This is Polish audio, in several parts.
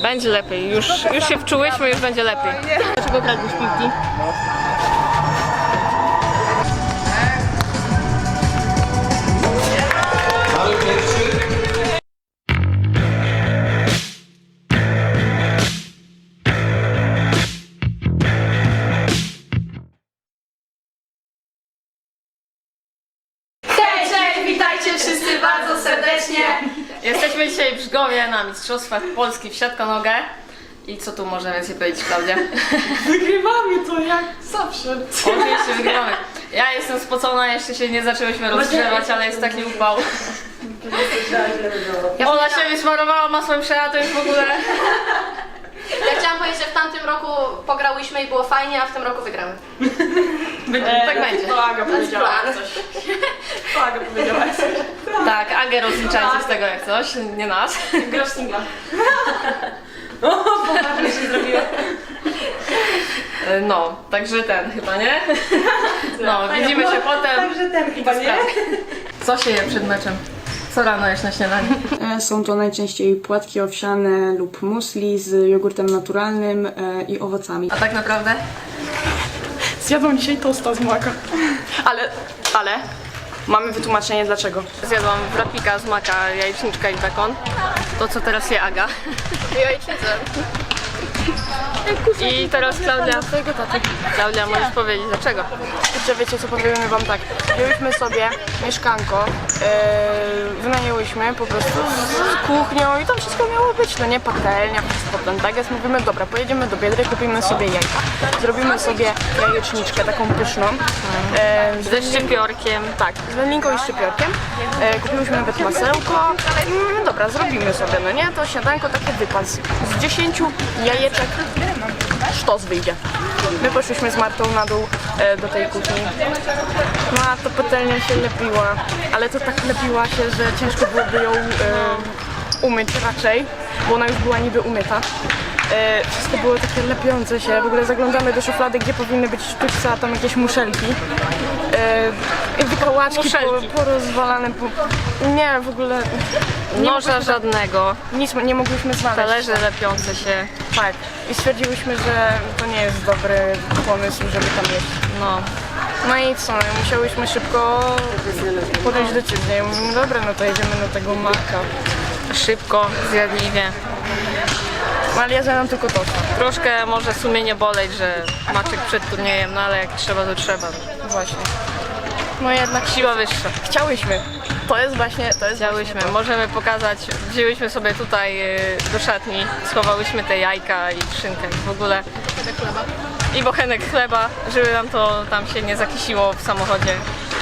Będzie lepiej, już, już się wczułyśmy, już będzie lepiej. Dlaczego kradniesz piłki? Na Mistrzostwach Polski w siatkonogę. I co tu można więcej powiedzieć, Klaudia? Wygrywamy to jak zawsze. Oczywiście wygrywamy. Ja jestem spocona, jeszcze się nie zaczęłyśmy rozgrzewać, ale jest taki upał. Ona się wysmarowała masłem szea, to już w ogóle... Ja chciałam powiedzieć, że w tamtym roku pograłyśmy i było fajnie, a w tym roku wygramy. tak będzie. To Aga To jest powiedziała coś. To Aga powiedziała coś. Tak, Agę rozliczajcie z tego jak coś, nie nas. Grasz singla. O, poważnie się zrobiło. No, także ten chyba, nie? No, widzimy się potem. Także ten chyba nie? Co się je przed meczem? Co rano jesz na śniadanie? E, Są to najczęściej płatki owsiane lub musli z jogurtem naturalnym e, i owocami. A tak naprawdę? Zjadłam dzisiaj tosta z maka. Ale, ale, mamy wytłumaczenie dlaczego. Zjadłam wrapika z maka, jajeczniczka i bekon. To co teraz je Aga. Jajecznicę. I teraz Klaudia. Klaudia, możesz powiedzieć dlaczego? Kurczę, wiecie co powiemy wam tak. Wzięłyśmy sobie mieszkanko, yy, wynajęłyśmy po prostu z kuchnią i tam wszystko miało być, no nie, patelnia, wszystko ten tak jest. Mówimy, dobra, pojedziemy do Biedry, kupimy sobie jajka, zrobimy sobie jajeczniczkę taką pyszną. Yy, Ze szczypiorkiem. Tak, z wędlinką i szczypiorkiem. E, kupiłyśmy nawet masełko. Mm, dobra, zrobimy sobie, no nie? To śniadanko takie wypas. Z 10 jajeczek sztos wyjdzie. My poszliśmy z Martą na dół e, do tej kuchni. No a to patelnia się lepiła, ale to tak lepiła się, że ciężko byłoby ją e, umyć raczej, bo ona już była niby umyta. E, wszystko było takie lepiące się. W ogóle zaglądamy do szuflady, gdzie powinny być sztućce, a tam jakieś muszelki. E, Muszelki. po, porozwalane. Po... Nie, w ogóle Noża żadnego. nic nie mogliśmy znaleźć. Talerze lepiące się. Tak. I stwierdziłyśmy, że to nie jest dobry pomysł, żeby tam jeść. No. No i co, musiałyśmy szybko podejść do ciebie. Ja mówię, no dobra, no to jedziemy do tego maka. Szybko, zjadliwie. No ale ja zjadam tylko to. Troszkę może sumienie boleć, że maczek przed turniejem, no ale jak trzeba, to trzeba. Właśnie. No jednak Siła wyższa. chciałyśmy. To jest właśnie, to jest Chciałyśmy, możemy pokazać, wzięłyśmy sobie tutaj y, do szatni, schowałyśmy te jajka i szynkę i w ogóle. I bochenek chleba, żeby nam to tam się nie zakisiło w samochodzie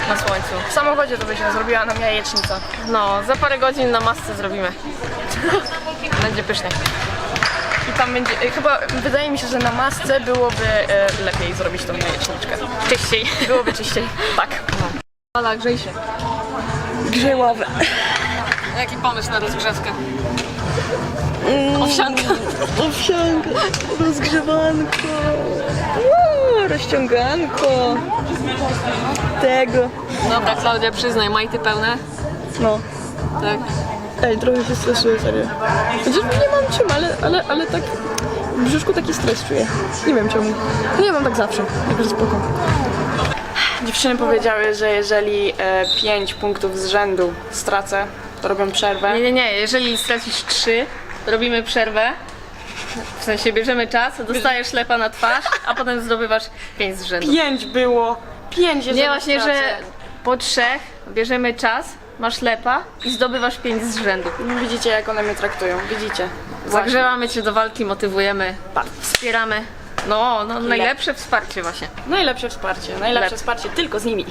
na słońcu. W samochodzie to by się zrobiła nam jajecznica. No, za parę godzin na masce zrobimy. Będzie pysznie. Tam będzie, e, chyba wydaje mi się, że na masce byłoby e, lepiej zrobić tą jajeczniczkę. Czyściej. Byłoby czyściej. Tak. Ala, grzej się. Grzej ławę. Jaki pomysł na rozgrzewkę? Owsianka. Owsianka, rozgrzewanko, Uuu, rozciąganko, tego. Dobra, Klaudia, przyznaj, majty pełne? No, Tak. Ej, trochę się stresuję, serio. Chociaż nie mam czym, ale, ale, ale tak w brzuszku taki stres czuję. Nie wiem czemu. Nie mam tak zawsze, także spoko. Dziewczyny powiedziały, że jeżeli e, 5 punktów z rzędu stracę, to robią przerwę. Nie, nie, nie. Jeżeli stracisz trzy, robimy przerwę. W sensie bierzemy czas, dostajesz ślepa na twarz, a potem zdobywasz pięć z rzędu. 5 było. 5 jeżeli Nie, właśnie, że stracę. po trzech bierzemy czas, masz lepa i zdobywasz pięć z rzędu. Widzicie jak one mnie traktują, widzicie. Zagrzewamy cię do walki, motywujemy, wspieramy. No, no najlepsze wsparcie właśnie. Najlepsze wsparcie, najlepsze Lep. wsparcie tylko z nimi.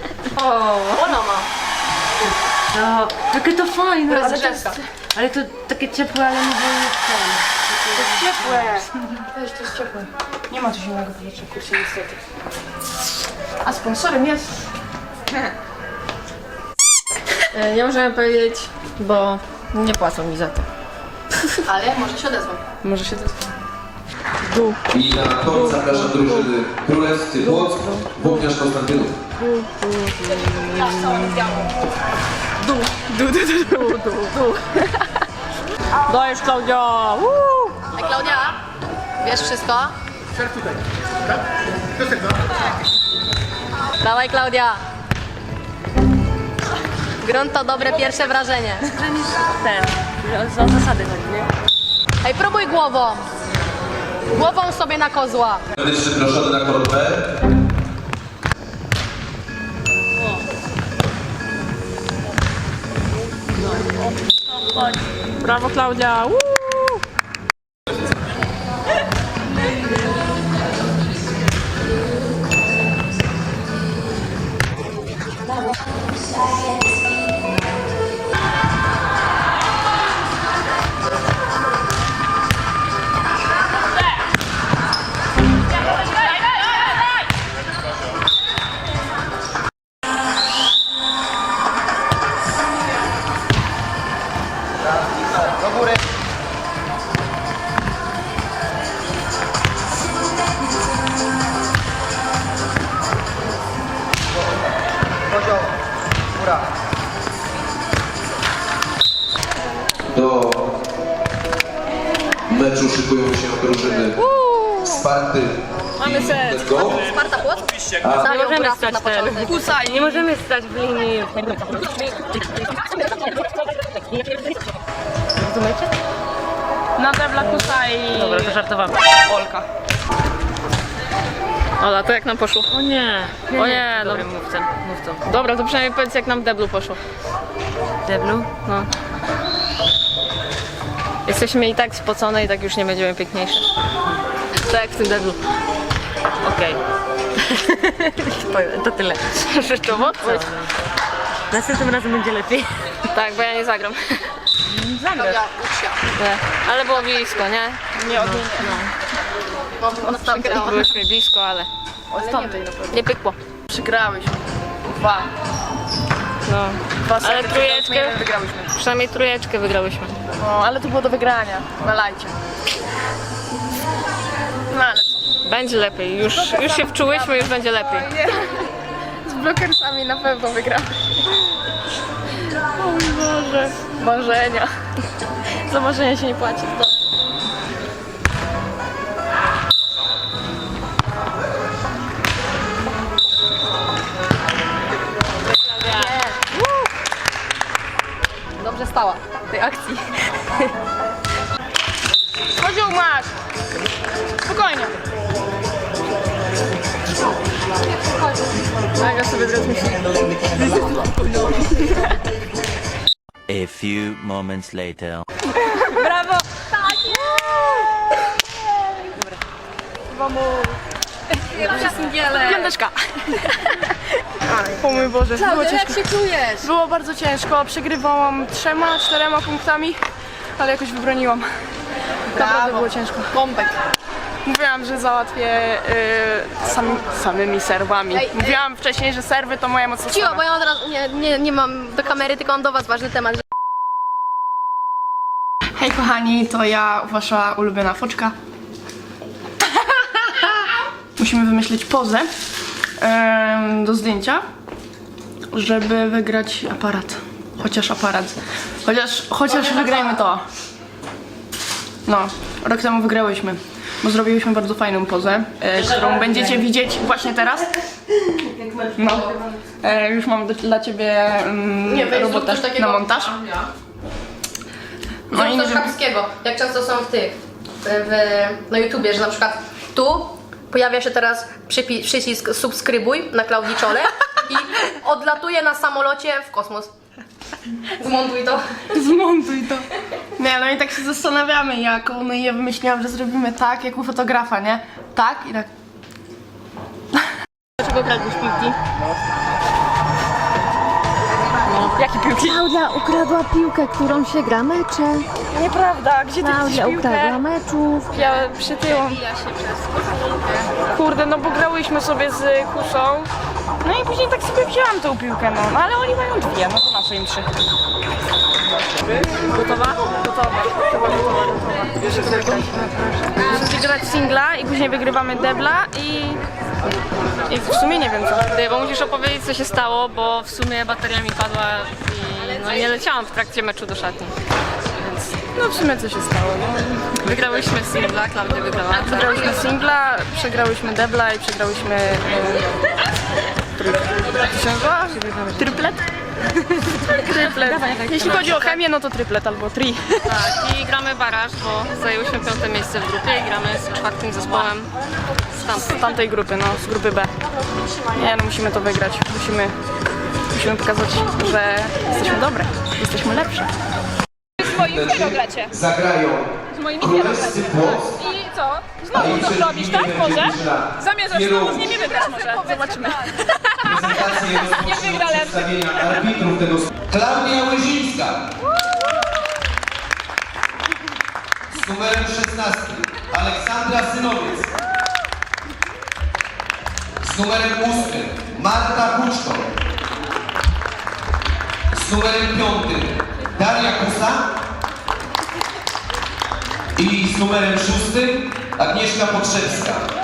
Ono ma. No, takie to fajne, ale to, jest, ale to takie ciepłe, ale nie było Ciepłe. Weź, to jest ciepłe. Nie ma tu zimnego powietrza, kurczę, niestety. A sponsorem jest... E, Nie możemy powiedzieć, bo nie płacą mi za to. Ale może się odezwą. Może się to... I na koniec zapraszam drużyny Królewscy Płock, Włókniarz Konstantynów. Dajesz Klaudia! Woo! Jest wszystko? Dawaj Klaudia. Grunt to dobre pierwsze wrażenie. Ten, o zasady chodzi, nie? Ej, próbuj głową. Głową sobie na kozła. Medyczny proszony na korbę. Brawo Klaudia! Woo! Możemy stać w linii. Rozumiecie? Na debla i... Dobra, to żartowałam. Olka. Ola, to jak nam poszło? O nie. O nie, no. Dobra, mówcą, mówcą. Dobra, to przynajmniej powiedz jak nam w deblu poszło. Deblu? No. Jesteśmy i tak spocone i tak już nie będziemy piękniejsze. Tak jak w tym deblu. Okej. To tyle. Rzeczowo? Następnym razem będzie lepiej. Tak, bo ja nie zagram. Nie. Ale było blisko, nie? Nie, niej No, on tam grał. Byłyśmy blisko, ale nie. Od tamtej na pewno. nie pykło. Przegrałyśmy. Dwa. No. Dwa Ale trójeczkę? wygrałyśmy. Przynajmniej trójeczkę wygrałyśmy. No, ale to było do wygrania. Na Będzie lepiej. Już, już się wczułyśmy, już będzie lepiej. Z blokersami na pewno wygramy. O mój Boże. Marzenia. Za marzenia się nie płaci. To. Dobrze stała w tej akcji. Kozioł masz! Spokojnie. Tak, ja sobie teraz myślę. A few moments later. Piąteczka. O mój Boże, było ciężko. jak się czujesz? Było bardzo ciężko. Przegrywałam trzema, czterema punktami, ale jakoś wybroniłam. Naprawdę było ciężko. Bombek. Mówiłam, że załatwię y, sami, samymi serwami. Ej, ej. Mówiłam wcześniej, że serwy to moja mocna Cicho, strona. bo ja od razu nie, nie, nie mam do kamery, tylko mam do was ważny temat. Hej kochani, to ja, wasza ulubiona foczka. Musimy wymyślić pozę em, do zdjęcia, żeby wygrać aparat. Chociaż aparat. Chociaż, chociaż wygrajmy to. No, rok temu wygrałyśmy, bo zrobiłyśmy bardzo fajną pozę, e, którą będziecie widzieć właśnie teraz. No, e, już mam do, dla ciebie mm, Nie, weź zrób robotę coś takiego. na montaż. No i Zrób coś chamskiego, jak często są w tych, w, na YouTubie, że na przykład tu pojawia się teraz przypi- przycisk subskrybuj na Klaudii Czole i odlatuje na samolocie w kosmos. Zmontuj to. Zmontuj to. Nie, no i tak się zastanawiamy jaką, no i ja wymyśliłam, że zrobimy tak, jak u fotografa, nie? Tak i tak. Dlaczego kradniesz piłki? Jakie piłki? Klaudia ukradła piłkę, którą się gra mecze. Nieprawda, gdzie ty widzisz Klaudia ukradła piłkę? meczów. Ja przytyłam. Kurde, no bo grałyśmy sobie z kusą. No i później tak sobie wzięłam tą piłkę, no. no ale oni mają dwie, no to na co im trzy? Gotowa? Gotowa. Chyba gotowa, gotowa. Muszę grać singla i później wygrywamy debla i... I w sumie nie wiem co. Ty, bo musisz opowiedzieć co się stało, bo w sumie bateria mi padła i no, nie leciałam w trakcie meczu do szatni. Więc No w sumie co się stało? No. Wygrałyśmy singla, Klaudia wygrała. tak. Wygrałyśmy singla, przegrałyśmy debla i przegrałyśmy... E, trójkę. Jak Triplet. Jeśli chodzi o chemię, no to triplet albo tri. Tak, i gramy baraż, bo zajęłyśmy piąte miejsce w grupie i gramy z czwartym zespołem z tamtej. Z tamtej grupy, no, z grupy B. Nie, no musimy to wygrać. Musimy, musimy pokazać, że jesteśmy dobre, jesteśmy lepsze. Zagrają Królewscy Płock. I co? Znowu to zrobisz, tak? Może? Zamierzasz znowu z nimi wygrać może? Zobaczymy. Rozpocznie od przedstawienia arbitrów tego... Klaudia Łyzińska. Z numerem 16 Aleksandra Synowiec. Z numerem 8 Marta Kuczko. Z numerem 5 Daria Kusa. I z numerem 6 Agnieszka Potrzebska.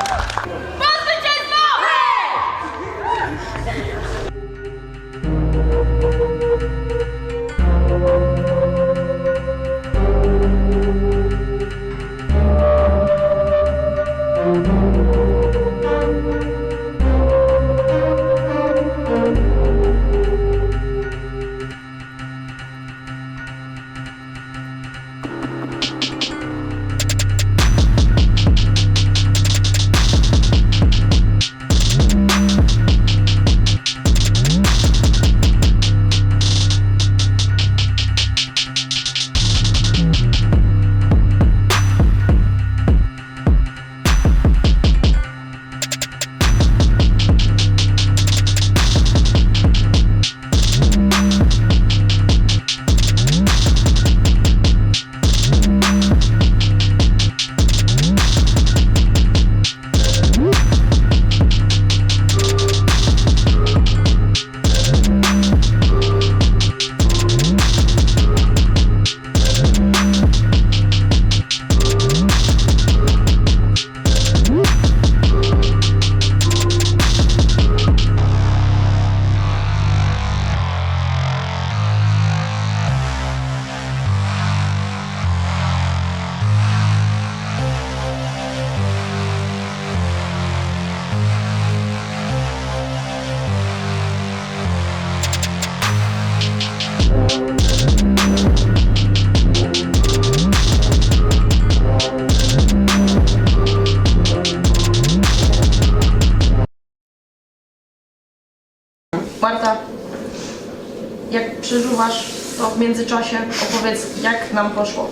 Opowiedz jak nam poszło.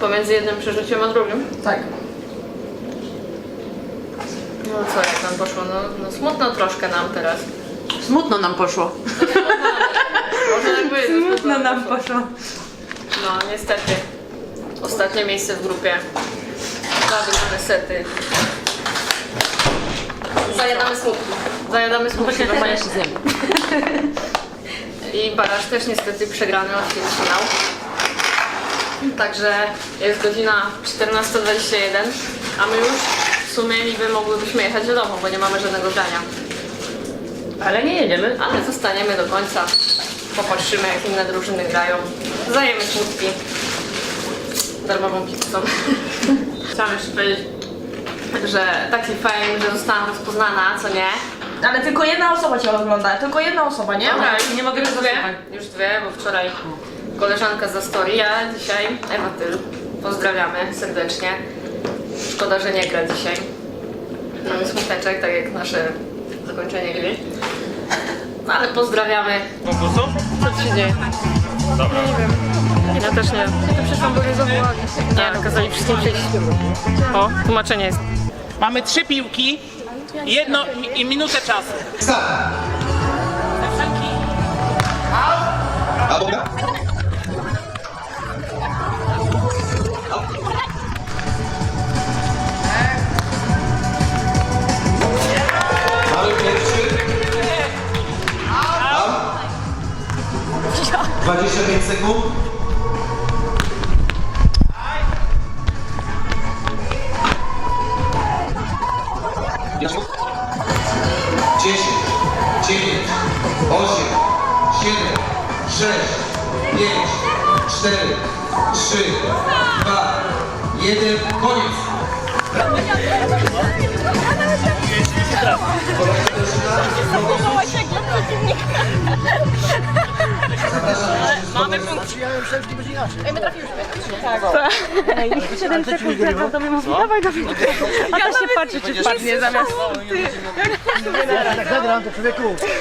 Pomiędzy jednym przeżyciem a drugim. Tak. No co, jak nam poszło? No, no smutno troszkę nam teraz. Smutno nam poszło. Może tak być. Smutno nam poszło. No niestety. Ostatnie miejsce w grupie. Dwa wygrane sety. Zajadamy smutki. Zajadamy trochę. ja się zjem. I baraż też niestety przegrany od ćwierćfinał. Także jest godzina 14.21, a my już w sumie niby mogłybyśmy jechać do domu, bo nie mamy żadnego zdania. Ale nie jedziemy. Ale zostaniemy do końca. Popatrzymy jak inne drużyny grają. Zajemy smutki. Darmową pizzą. Chciałam jeszcze powiedzieć, że taki fame, że zostałam rozpoznana, co nie? Ale tylko jedna osoba cię ogląda, tylko jedna osoba, nie? Dobra, nie mogę już dwie, już dwie, bo wczoraj koleżanka za story, ja dzisiaj Ewa Tyl. Pozdrawiamy serdecznie. Szkoda, że nie gra dzisiaj. Mamy smuteczek, tak jak nasze zakończenie gry. No ale pozdrawiamy. konkursu? Co ci się dzieje? Dobra. Ja też nie. Ja to przyszłam, bo mnie zawołali. Nie, kazali wszystkim przyjść. O, tłumaczenie jest. Mamy trzy piłki, jedno i, i minutę czasu. Start! A dobra? Mamy pierwszy. Out. 25 sekund. jeden, koniec. Kolejna drużyna, znowu Dziesięć, dziewięć, osiem, siedem, sześć, pięć, cztery, trzy, dwa, jeden, koniec. Mamy punkt. Ja się patrzę, czy wpadnie zamiast...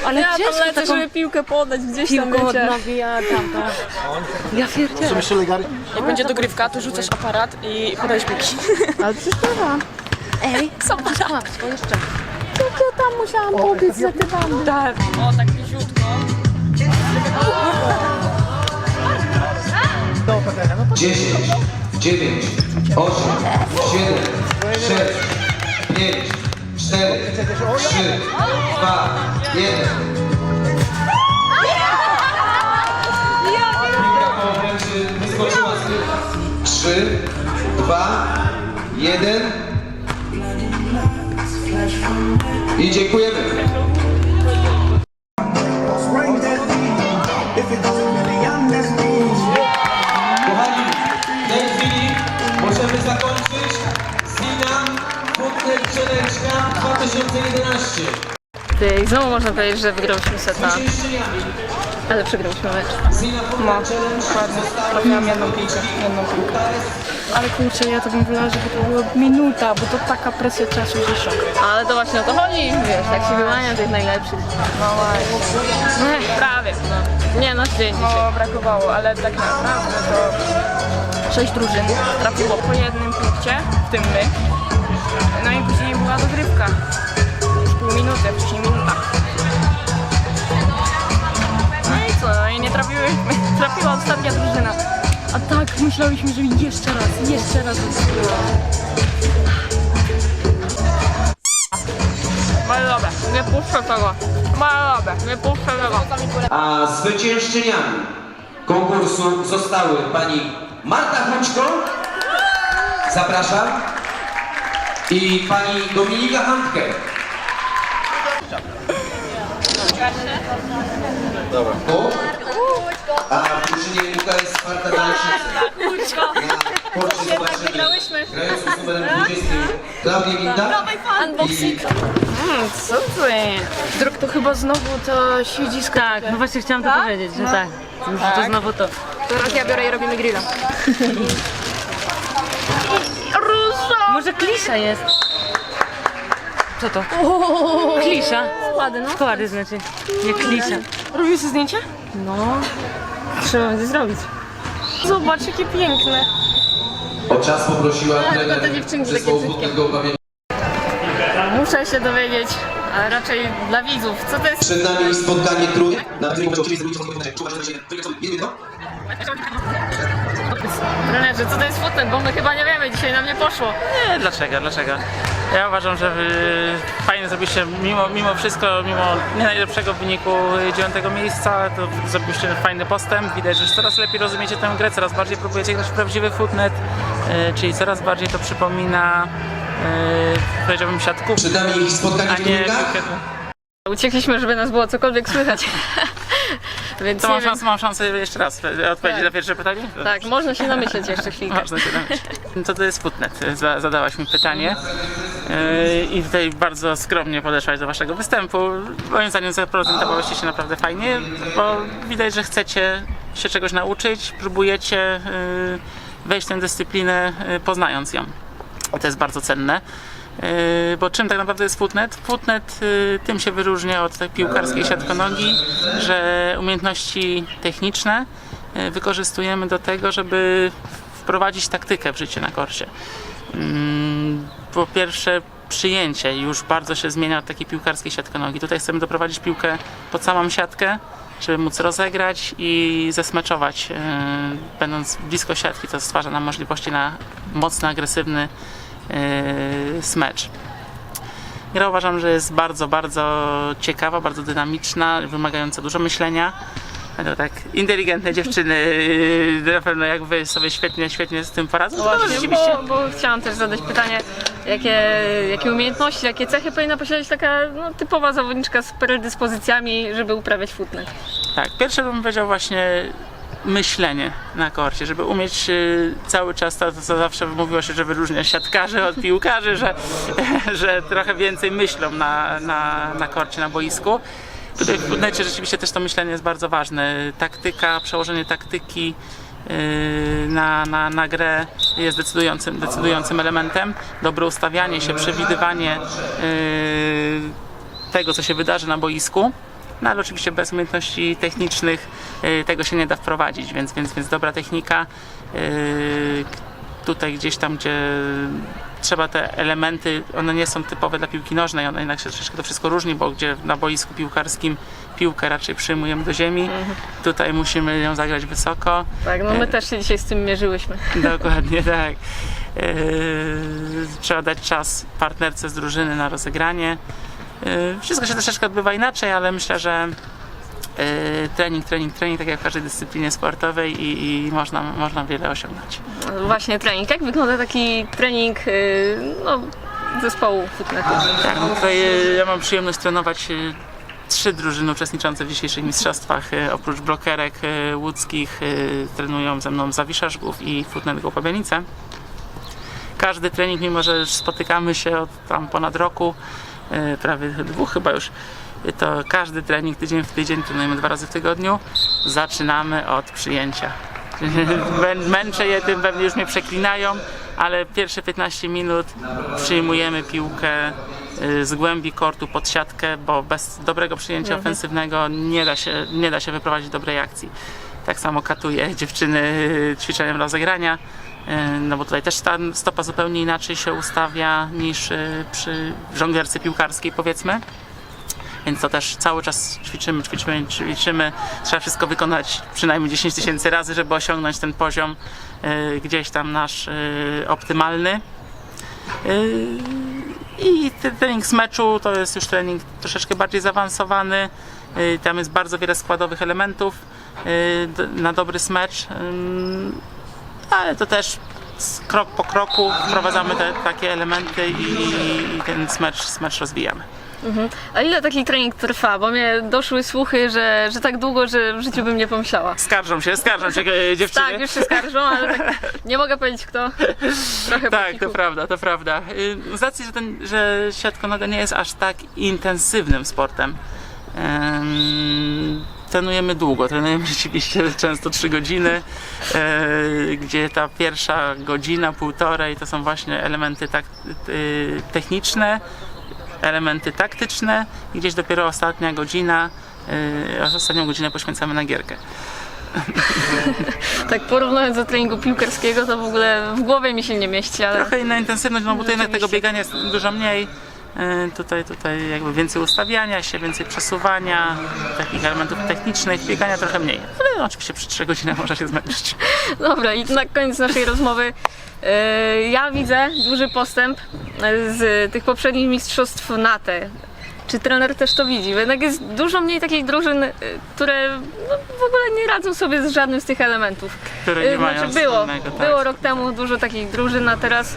Ale Ja tam ciężko lecę, taką żeby piłkę podać gdzieś tam piłką od nogi, ja tam, tam. Ja pierdzielę. Jak będzie dogrywka, to rzucasz aparat i podajesz piłki. Ale przecież to wam. Ej, zobacz, łapsko jeszcze. Jak ja tam musiałam pobiec za te bandy. Tak. O, tak bliziutko. Dziesięć, dziewięć, osiem, siedem, sześć, pięć, cztery, trzy, dwa, jeden. Piłka po obręczy wyskoczyła z gry. Trzy, dwa, jeden. I dziękujemy. I znowu można powiedzieć, że wygrałyśmy seta, ale przegrałyśmy mecz. Challenge zostały Miałam jedną piłkę, jedną piłkę. Ale kurczę, ja to bym wolała, żeby to była minuta, bo to taka presja czasu, że szok. Ale to właśnie o to chodzi, wiesz, tak się wyłania tych najlepszych. No właśnie. Ech, prawie. No. Nie, nasz dzień dzisiaj. No, brakowało, ale tak naprawdę to sześć drużyn trafiło po jednym punkcie, w tym my. No i później była dogrywka. Pół minuty, minuta. No i co, no i nie trafiłyśmy. Trafiła ostatnia drużyna. A tak, myślałyśmy, że jeszcze raz, jeszcze raz. Ale dobra, nie puszczę tego. Dobra, nie puszczę tego. A zwyciężczyniami konkursu zostały pani Marta Huczko, zapraszam, i pani Dominika Handke. Dobra. O, a w drużynie Łuka jest Sparta Dalszyce. Na porcie zobaczymy grającą z numerem 20 Klaudię Winda i Co ty? Drog to chyba znowu to siedzisko. Tak, no właśnie chciałam to powiedzieć, że tak. Że to znowu to. Teraz ja biorę i robimy grilla. Może klisza jest. Co to? Klisza? Składy, no. Składy znaczy. Nie klisza. Robisz zdjęcie? No. Trzeba będzie zrobić. Zobacz, jakie piękne. o czas poprosiła trener te dziewczynki takie brzydkie. Muszę się dowiedzieć, a raczej dla widzów, co to jest Przed nami spotkanie trudne, na oczywiście zrobić jedno. Trenerze, co to jest footnet, bo my chyba nie wiemy, dzisiaj nam nie poszło. Nie, dlaczego, dlaczego? Ja uważam, że wy fajnie zrobiliście, mimo, mimo wszystko, mimo nie najlepszego wyniku dziewiątego miejsca, to zrobiliście fajny postęp. Widać, że coraz lepiej rozumiecie tę grę, coraz bardziej próbujecie grać w prawdziwy footnet, e, czyli coraz bardziej to przypomina, e, powiedziałbym, siatku, Przed nami spotkanie a w nie trójkach. Uciekliśmy, żeby nas było cokolwiek słychać. Więc To nie mam wiem. szansę, mam szansę jeszcze raz odpowiedzieć Tak. na pierwsze pytanie? Tak, można się namyśleć jeszcze chwilkę. Ważne się domyśleć. Co to jest Footnet? Za- Zadałaś mi pytanie Yy, i tutaj bardzo skromnie podeszłaś do waszego występu. Moim zdaniem zaprezentowałyście się naprawdę fajnie, bo widać, że chcecie się czegoś nauczyć, próbujecie yy, wejść w tę dyscyplinę, yy, poznając ją. To jest bardzo cenne. Yy, Bo czym tak naprawdę jest footnet? Footnet yy, tym się wyróżnia od piłkarskiej siatkonogi, że umiejętności techniczne yy, wykorzystujemy do tego, żeby wprowadzić taktykę w życie na korcie. Po pierwsze przyjęcie już bardzo się zmienia od takiej piłkarskiej siatkonogi. Tutaj chcemy doprowadzić piłkę pod samą siatkę, żeby móc rozegrać i zesmeczować, będąc blisko siatki, co stwarza nam możliwości na mocno agresywny smecz. Gra uważam, że jest bardzo, bardzo ciekawa, bardzo dynamiczna, wymagająca dużo myślenia. No tak, inteligentne dziewczyny, yy, na pewno jak wy sobie świetnie, świetnie z tym poradzą. to Właśnie, bo, bo chciałam też zadać pytanie, jakie, jakie umiejętności, jakie cechy powinna posiadać taka no, typowa zawodniczka z predyspozycjami, żeby uprawiać footnet. Tak, pierwsze bym powiedział właśnie myślenie na korcie, żeby umieć y, cały czas to, co zawsze mówiło się, że wyróżnia siatkarzy od piłkarzy, że, że trochę więcej myślą na, na, na korcie, na boisku. Tutaj w necie rzeczywiście też to myślenie jest bardzo ważne. Taktyka, przełożenie taktyki yy, na, na, na grę jest decydującym, decydującym elementem. Dobre ustawianie się, przewidywanie yy, tego, co się wydarzy na boisku. No ale oczywiście bez umiejętności technicznych yy, tego się nie da wprowadzić, więc, więc, więc dobra technika. Yy, tutaj gdzieś tam, gdzie trzeba te elementy, one nie są typowe dla piłki nożnej, one jednak się troszeczkę to wszystko różni, bo gdzie na boisku piłkarskim piłkę raczej przyjmujemy do ziemi, tutaj musimy ją zagrać wysoko. Tak, no my też się dzisiaj z tym mierzyłyśmy. Dokładnie tak. Yy, trzeba dać czas partnerce z drużyny na rozegranie. Yy, wszystko się troszeczkę odbywa inaczej, ale myślę, że yy, trening, trening, trening, tak jak w każdej dyscyplinie sportowej i, i można, można wiele osiągnąć. Właśnie trening. Jak wygląda taki trening y, no, zespołu fitnessu? Tak, no tutaj ja mam przyjemność trenować trzy drużyny uczestniczące w dzisiejszych mistrzostwach. Oprócz blokerek łódzkich trenują ze mną Zawisza Żgów i Futnet Gołopabianice. Każdy trening, mimo że spotykamy się od tam ponad roku, prawie dwóch chyba już, e, to każdy trening tydzień w tydzień, trenujemy dwa razy w tygodniu, zaczynamy od przyjęcia. Mę- Męczę je tym, pewnie już mnie przeklinają, ale pierwsze 15 minut przyjmujemy piłkę y, z głębi kortu pod siatkę, bo bez dobrego przyjęcia ofensywnego nie da, się, nie da się wyprowadzić dobrej akcji. Tak samo katuję dziewczyny y, ćwiczeniem rozegrania, no bo tutaj też ta stopa zupełnie inaczej się ustawia niż y, przy żonglerce piłkarskiej powiedzmy. Więc to też cały czas ćwiczymy, ćwiczymy, ćwiczymy. Trzeba wszystko wykonać przynajmniej 10 tysięcy razy, żeby osiągnąć ten poziom y, gdzieś tam nasz optymalny. I trening z meczu to jest już trening troszeczkę bardziej zaawansowany. Tam jest bardzo wiele składowych elementów na dobry smecz. Ale to też krok po kroku wprowadzamy te takie elementy i, i ten smecz, smecz rozwijamy. A ile taki trening trwa? Bo mnie doszły słuchy, że, że tak długo, że w życiu bym nie pomyślała. Skarżą się, skarżą się e, dziewczyny. Tak, już się skarżą, ale tak nie mogę powiedzieć kto. Trochę Tak, cichu. to prawda, to prawda. Y, Z racji, że, ten, że siatkonoga nie jest aż tak intensywnym sportem, em, trenujemy długo, trenujemy rzeczywiście często 3 godziny, e, gdzie ta pierwsza godzina, półtorej to są właśnie elementy tak, y, techniczne, elementy taktyczne i gdzieś dopiero ostatnia godzina, y, ostatnią godzinę poświęcamy na gierkę. Tak porównując do treningu piłkarskiego, to w ogóle w głowie mi się nie mieści, ale Trochę inna intensywność, no bo tutaj tego biegania jest dużo mniej. E, Tutaj, tutaj jakby więcej ustawiania się, więcej przesuwania, takich elementów technicznych, biegania trochę mniej. Ale oczywiście przy 3 godzinach można się zmęczyć. Dobra, i na koniec naszej rozmowy e, ja widzę duży postęp e, z tych poprzednich mistrzostw NATE. Czy trener też to widzi? Bo jednak jest dużo mniej takich drużyn, które no, w ogóle nie radzą sobie z żadnym z tych elementów. Które nie E, mają Znaczy było, wspólnego, tak. było rok temu dużo takich drużyn, a teraz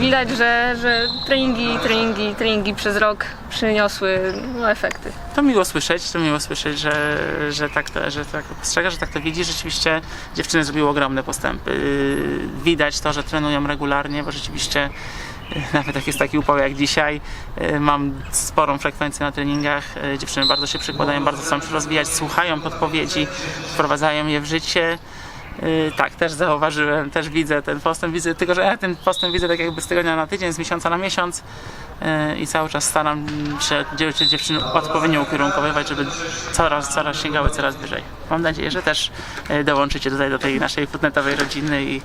widać, że, że treningi, treningi, treningi przez rok przyniosły no, efekty. To miło słyszeć, to miło słyszeć, że, że, tak to, że tak to postrzega, że tak to widzi. Rzeczywiście dziewczyny zrobiły ogromne postępy. Widać to, że trenują regularnie, bo rzeczywiście yy, nawet jak jest taki upał jak dzisiaj, yy, mam sporą frekwencję na treningach. Yy, Dziewczyny bardzo się przykładają, bardzo chcą się rozwijać, słuchają podpowiedzi, wprowadzają je w życie. Yy, Tak, też zauważyłem, też widzę ten postęp, widzę, tylko że ja ten postęp widzę tak jakby z tygodnia na tydzień, z miesiąca na miesiąc yy, i cały czas staram się dziew- dziewczyny odpowiednio ukierunkowywać, żeby coraz, coraz sięgały coraz wyżej. Mam nadzieję, że też yy, dołączycie tutaj do tej naszej futnetowej rodziny i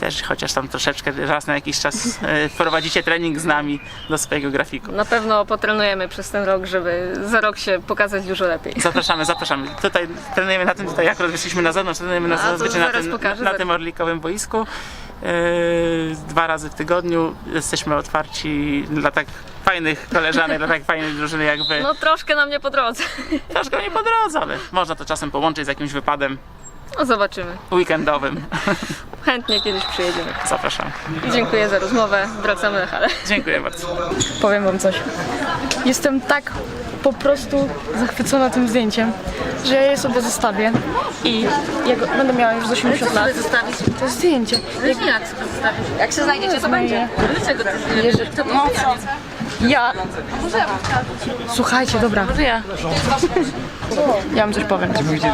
też chociaż tam troszeczkę raz na jakiś czas yy, wprowadzicie trening z nami do swojego grafiku. Na pewno potrenujemy przez ten rok, żeby za rok się pokazać dużo lepiej. Zapraszamy, zapraszamy. Tutaj trenujemy na tym, tutaj akurat wyszliśmy na zewnątrz, trenujemy na, A, zazwyczaj na tym, pokażę, na tym orlikowym boisku. Yy, dwa razy w tygodniu jesteśmy otwarci dla tak fajnych koleżanek, dla tak fajnej drużyny jak wy. No troszkę nam nie po drodze. Troszkę nie po drodze, ale można to czasem połączyć z jakimś wypadem No zobaczymy. weekendowym. chętnie kiedyś przyjedziemy. Zapraszam. Dziękuję za rozmowę. Wracamy na halę. Dziękuję bardzo. Powiem wam coś. Jestem tak po prostu zachwycona tym zdjęciem, że ja je sobie zostawię i jak będę miała już z 80 lat, zostawić? to zdjęcie. Jak, jak sobie zostawić? Jak się znajdziecie, to będzie. Dlaczego ty to No co? Ja. Słuchajcie, dobra. Może ja. Ja wam coś powiem.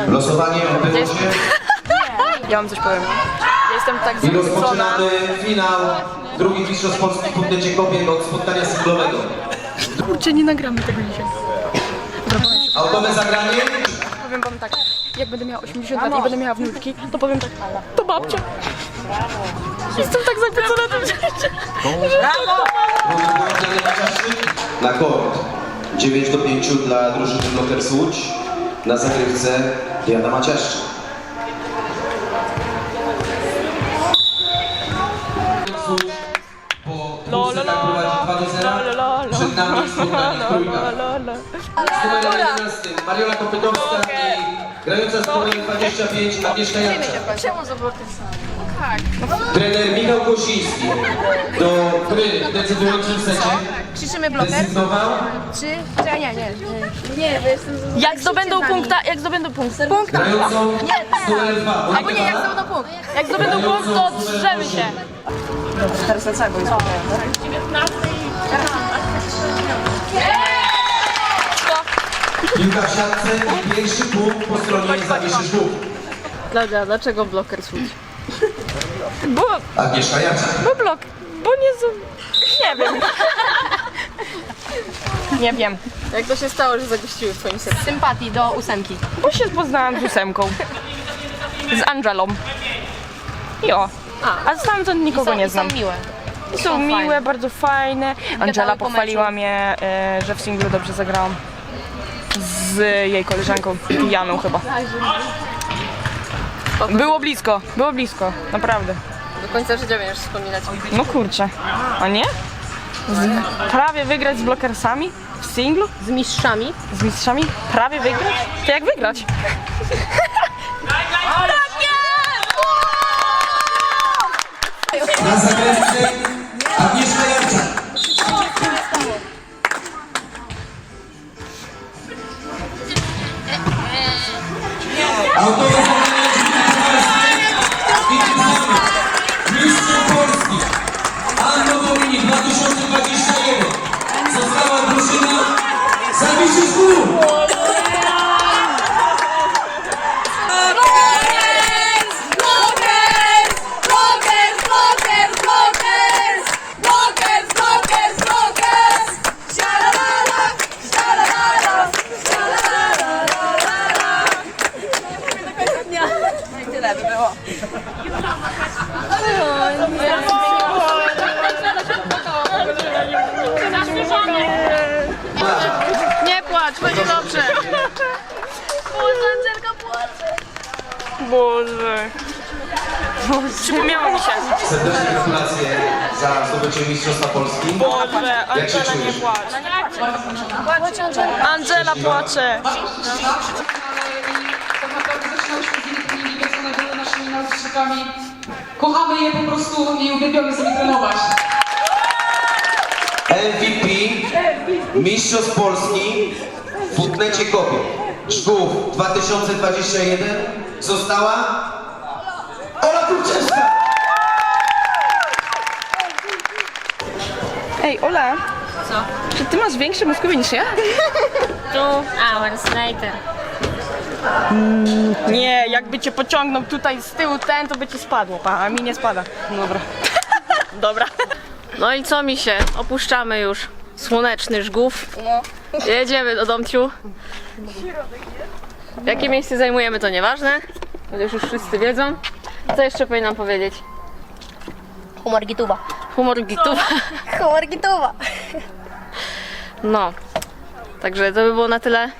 Losowanie odbyło się Ja wam coś powiem. Jestem tak i zachwycona. rozpoczynamy finał drugich mistrzostw Polski w Putnecie Kobiet od spotkania singlowego. Kurczę, nie nagramy tego dzisiaj. Autowe zagranie? Powiem wam tak, jak będę miała 80 lat i będę miała wnuczki, to powiem tak, to babcia. Jestem tak zachwycona tym zdjęciem. Na kort 9 do 5 dla drużyny Blockers Łódź. Na zagrywce Diana Maciaszczyk. Łódź Po dwóch setach prowadzi 2 do 0. Przed nami spotkanie trójka. Z numerem 11 Mariola Kopytowska i grająca z numerem 25 Agnieszka Janczak. Trener Michał Kosiński. Do gry w decydującym secie. Krzyczymy bloker? zdecydował? Czy... Czy nie, nie. Nie, bo jestem... Jak zdobędą punkta, jak zdobędą punkt, punkt, grającą z numerem 2 Albo nie, jak zdobędą punkt. jak zdobędą punkt, to drzemy się. Piłka w siatce i pierwszy punkt po stronie Zawiszy Żółw. Klaudia, dlaczego bloker słuć? Bo, Agnieszka Janczak. bo blok, bo nie z... nie wiem. Nie wiem, Jak to się stało, że zagościły w twoim sercu? Sympatii do ósemki. bo się poznałam z ósemką. Z Angelą. I o. A z tamtąd nikogo nie znam. Są miłe. Są miłe, fajne. bardzo fajne. Angela po pochwaliła mnie, e, że w singlu dobrze zagrałam. Z jej koleżanką, Janą chyba. Było blisko, było blisko, naprawdę. Do końca życia będziesz wspominać. No kurczę, a nie? Z, prawie wygrać z blokersami w singlu? Z mistrzami. Z mistrzami? Prawie wygrać? To jak wygrać? Na zagrywce Mistrzostwa Polski. Boże, Angela nie czujesz? płacz. Angela płacze. tak naprawdę zaczynałyśmy z naszymi nauczycielkami. Kochamy je po prostu i uwielbiamy sobie trenować. MVP Mistrzostw Polski w Putnecie Kobiet Żgów 2021 została Ola Kurczewska! Ej, Ola. Co? Czy ty masz większe muskuły niż ja? Two hours later. Nie, jakby cię pociągnął tutaj z tyłu ten, to by ci spadło, pa, a mi nie spada. Dobra. Dobra. No i co mi się? Opuszczamy już słoneczny żgów. Jedziemy do domciu. Jakie miejsce zajmujemy to nieważne, chociaż już wszyscy wiedzą. Co jeszcze powinnam powiedzieć? Humor gituba. Humor gituwa. Humor gituba. No. Także to by było na tyle.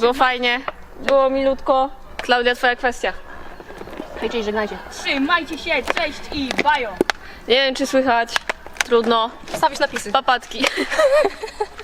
Było fajnie, było milutko. Klaudia, twoja kwestia. Hejcie i żegnajcie. Trzymajcie się, cześć i bajo. Nie wiem, czy słychać. Trudno. Stawisz napisy. Papatki.